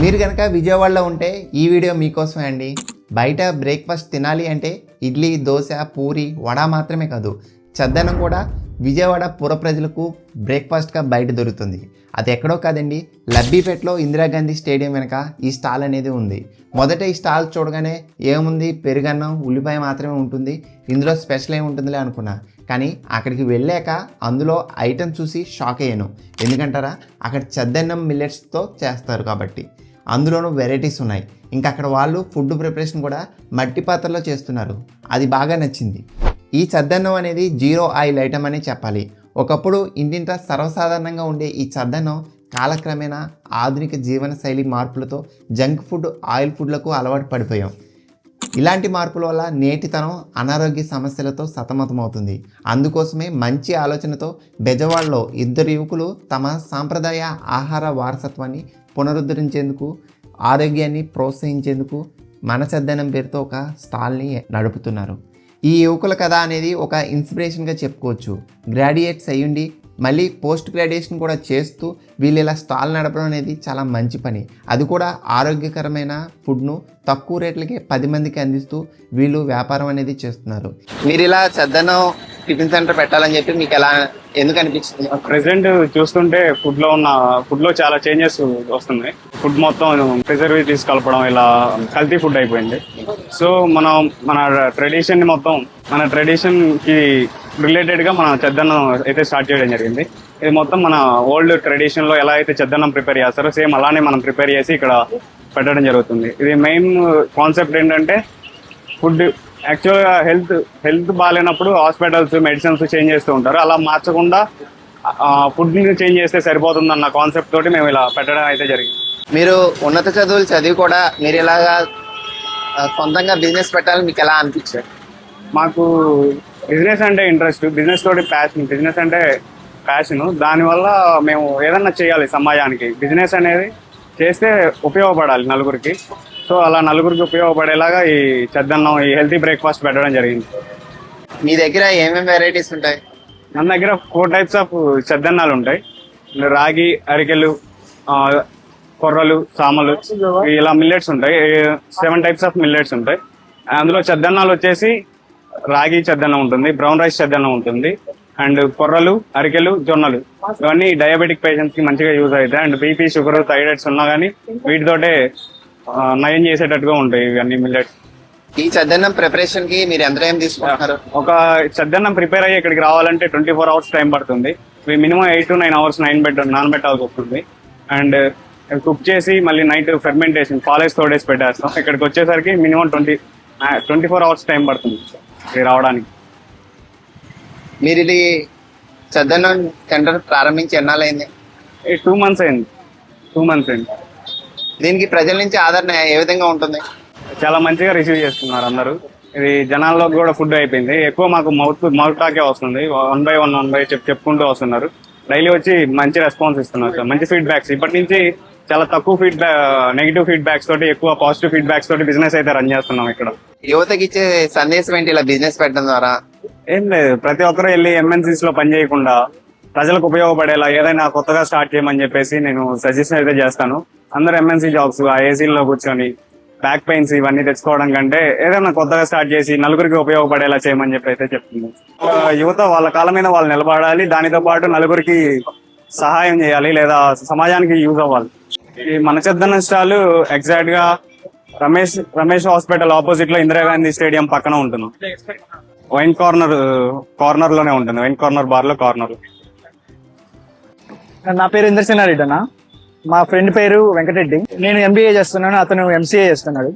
మీరు కనుక విజయవాడలో ఉంటే ఈ వీడియో మీకోసమే అండి. బయట బ్రేక్ఫాస్ట్ తినాలి అంటే ఇడ్లీ దోశ పూరి వడ మాత్రమే కాదు చద్దనం కూడా విజయవాడ పుర ప్రజలకు బ్రేక్ఫాస్ట్గా బయట దొరుకుతుంది. అది ఎక్కడో కాదండి లబ్బీపేటలో ఇందిరాగాంధీ స్టేడియం వెనక ఈ స్టాల్ అనేది ఉంది. మొదట ఈ స్టాల్ చూడగానే ఏముంది పెరుగన్నం ఉల్లిపాయ మాత్రమే ఉంటుంది ఇందులో స్పెషల్ ఏమి ఉంటుందిలే అనుకున్నా. కానీ అక్కడికి వెళ్ళాక అందులో ఐటమ్ చూసి షాక్ అయ్యాను. ఎందుకంటారా? అక్కడ చద్దన్నం మిల్లెట్స్తో చేస్తారు కాబట్టి. అందులోనూ వెరైటీస్ ఉన్నాయి. ఇంకా అక్కడ వాళ్ళు ఫుడ్ ప్రిపరేషన్ కూడా మట్టి పాత్రలో చేస్తున్నారు. అది బాగా నచ్చింది. ఈ చద్దన్నం అనేది జీరో ఆయిల్ ఐటమ్ అని చెప్పాలి. ఒకప్పుడు ఇంటింట సర్వసాధారణంగా ఉండే ఈ చద్దన్నం కాలక్రమేణా ఆధునిక జీవన శైలి మార్పులతో జంక్ ఫుడ్ ఆయిల్ ఫుడ్లకు అలవాటు పడిపోయాం. ఇలాంటి మార్పుల వల్ల నేటితనం అనారోగ్య సమస్యలతో సతమతమవుతుంది. అందుకోసమే మంచి ఆలోచనతో బెజవాడలో ఇద్దరు యువకులు తమ సాంప్రదాయ ఆహార వారసత్వాన్ని పునరుద్ధరించేందుకు ఆరోగ్యాన్ని ప్రోత్సహించేందుకు మనసద్దనం పేరుతో ఒక స్టాల్ని నడుపుతున్నారు. ఈ యువకుల కథ అనేది ఒక ఇన్స్పిరేషన్గా చెప్పుకోవచ్చు. గ్రాడ్యుయేట్స్ అయ్యుండి మళ్ళీ పోస్ట్ గ్రాడ్యుయేషన్ కూడా చేస్తూ వీళ్ళు ఇలా స్టాల్ నడపడం అనేది చాలా మంచి పని. అది కూడా ఆరోగ్యకరమైన ఫుడ్ను తక్కువ రేట్లకే పది మందికి అందిస్తూ వీళ్ళు వ్యాపారం అనేది చేస్తున్నారు. మీరు ఇలా చద్దనం టిఫిన్ సెంటర్ పెట్టాలని చెప్పి మీకు ఎలా ఎందుకు అనిపించింది? ప్రెసెంట్ చూస్తుంటే ఫుడ్లో ఉన్న ఫుడ్లో చాలా చేంజెస్ వస్తున్నాయి. ఫుడ్ మొత్తం ప్రిజర్వేటివ్స్ కలపడం ఇలా కల్తీ ఫుడ్ అయిపోయింది. సో మనం మన ట్రెడిషన్ని మొత్తం మన ట్రెడిషన్కి రిలేటెడ్గా మన చెద్దన్నం అయితే స్టార్ట్ చేయడం జరిగింది. ఇది మొత్తం మన ఓల్డ్ ట్రెడిషన్లో ఎలా అయితే చెద్దన్నం ప్రిపేర్ చేస్తారో సేమ్ అలానే మనం ప్రిపేర్ చేసి ఇక్కడ పెట్టడం జరుగుతుంది. ఇది మెయిన్ కాన్సెప్ట్ ఏంటంటే ఫుడ్ యాక్చువల్గా హెల్త్ హెల్త్ బాగాలేనప్పుడు హాస్పిటల్స్ మెడిసిన్స్ చేంజ్ చేస్తూ ఉంటారు. అలా మార్చకుండా ఫుడ్ చేంజ్ చేస్తే సరిపోతుంది అన్న కాన్సెప్ట్ తోటి మేము ఇలా పెట్టడం అయితే జరిగింది. మీరు ఉన్నత చదువులు చదివి కూడా మీరు ఇలాగా సొంతంగా బిజినెస్ పెట్టాలని మీకు ఎలా అనిపించారు మాకు బిజినెస్ అంటే ఇంట్రెస్ట్ బిజినెస్ తోటి ప్యాషన్ బిజినెస్ అంటే ప్యాషన్ దానివల్ల మేము ఏదన్నా చేయాలి సమాజానికి. బిజినెస్ అనేది చేస్తే ఉపయోగపడాలి నలుగురికి. సో అలా నలుగురికి ఉపయోగపడేలాగా ఈ చెద్దన్నం ఈ హెల్తీ బ్రేక్ఫాస్ట్ పెట్టడం జరిగింది. మీ దగ్గర ఏమేమి వెరైటీస్ ఉంటాయి? మన దగ్గర ఫోర్ టైప్స్ ఆఫ్ చెద్దన్నాలు ఉంటాయి. రాగి అరికెలు కొర్రలు సామలు ఇలా మిల్లెట్స్ ఉంటాయి. సెవెన్ టైప్స్ ఆఫ్ మిల్లెట్స్ ఉంటాయి. అందులో చెద్దన్నాలు వచ్చేసి రాగి చెద్దన్నం ఉంటుంది బ్రౌన్ రైస్ చెద్దన్నం ఉంటుంది అండ్ కొర్రలు అరికెలు జొన్నలు. ఇవన్నీ డయాబెటిక్ పేషెంట్స్కి మంచిగా యూజ్ అవుతాయి. అండ్ బీపీ షుగర్ థైరాయిడ్స్ ఉన్నా కానీ వీటితోటే నయం చేసేటట్టుగా ఉంటాయి ఇవన్నీ మిల్లెట్స్ ఈ చద్దన్నం ప్రిపరేషన్కి మీరు ఎంత టైం తీసుకుంటున్నారు? ఒక చద్దన్నం ప్రిపేర్ అయ్యి ఇక్కడికి రావాలంటే ట్వంటీ ఫోర్ అవర్స్ టైం పడుతుంది minimum eight to nine hours nine bet నానబెట్టాల్సి వస్తుంది. అండ్ కుక్ చేసి మళ్ళీ నైట్ ఫెర్మెంటేషన్ కాలేజ్ తోడేసి పెట్టేస్తాం. ఇక్కడికి వచ్చేసరికి minimum twenty twenty four hours time పడుతుంది. ఇది రావడానికి. మీరు ఇది చద్దన్నం సెంటర్ ప్రారంభించి ఎన్నాళ్ళైంది ఈ టూ మంత్స్ అయింది. టూ మంత్స్ అయింది. దీనికి ప్రజల నుంచి ఆదరణ ఏ విధంగా ఉంటుంది? చాలా మంచిగా రిసీవ్ చేస్తున్నారు అందరూ. ఇది జనాల్లో కూడా ఫుడ్ అయిపోయింది. ఎక్కువ మాకు మౌత్ మౌత్ టాకే వస్తుంది. One by one one by చెప్ చెప్పుకుంటూ వస్తున్నారు. డైలీ వచ్చి మంచి రెస్పాన్స్ ఇస్తున్నారు సార్. మంచి ఫీడ్బ్యాక్స్. ఇప్పటి నుంచి చాలా తక్కువ ఫీడ్బ్యాక్ నెగిటివ్ ఫీడ్బ్యాక్స్ తోటి ఎక్కువ పాజిటివ్ ఫీడ్బ్యాక్స్ తోటి బిజినెస్ అయితే రన్ చేస్తున్నాం ఇక్కడ. యువతకి ఇచ్చే సందేశం ఏంటి? ఇలా బిజినెస్ పెట్టడం ద్వారా? ఏం లేదు. ప్రతి ఒక్కరు వెళ్ళి ఎంఎన్సీస్లో పని చేయకుండా ప్రజలకు ఉపయోగపడేలా ఏదైనా కొత్తగా స్టార్ట్ చేయమని చెప్పేసి నేను సజెషన్ అయితే చేస్తాను. అందరూ ఎంఎన్సీ జాబ్స్ ఆ ఏసీల్లో కూర్చొని బ్యాక్ పెయిన్స్ ఇవన్నీ తెచ్చుకోవడం కంటే ఏదైనా కొత్తగా స్టార్ట్ చేసి నలుగురికి ఉపయోగపడేలా చేయమని చెప్పి అయితే చెప్తుంది యువత వాళ్ళ కాలం మీద వాళ్ళు నిలబడాలి దానితో పాటు నలుగురికి సహాయం చేయాలి లేదా సమాజానికి యూజ్ అవ్వాలి. ఈ మన చెద్దన్న స్టాల్ ఎగ్జాక్ట్గా రమేష్ రమేష్ హాస్పిటల్ ఆపోజిట్లో ఇందిరాగాంధీ స్టేడియం పక్కన ఉంటుంది వైన్ కార్నర్ కార్నర్లోనే ఉంటుంది వైన్ కార్నర్ బార్లో కార్నర్ నా పేరు ఇంద్రసేనారెడ్డి అన్న. మా ఫ్రెండ్ పేరు వెంకటరెడ్డి. నేను ఎంబీఏ చేస్తున్నాను అతను ఎంసీఏ చేస్తున్నాడు.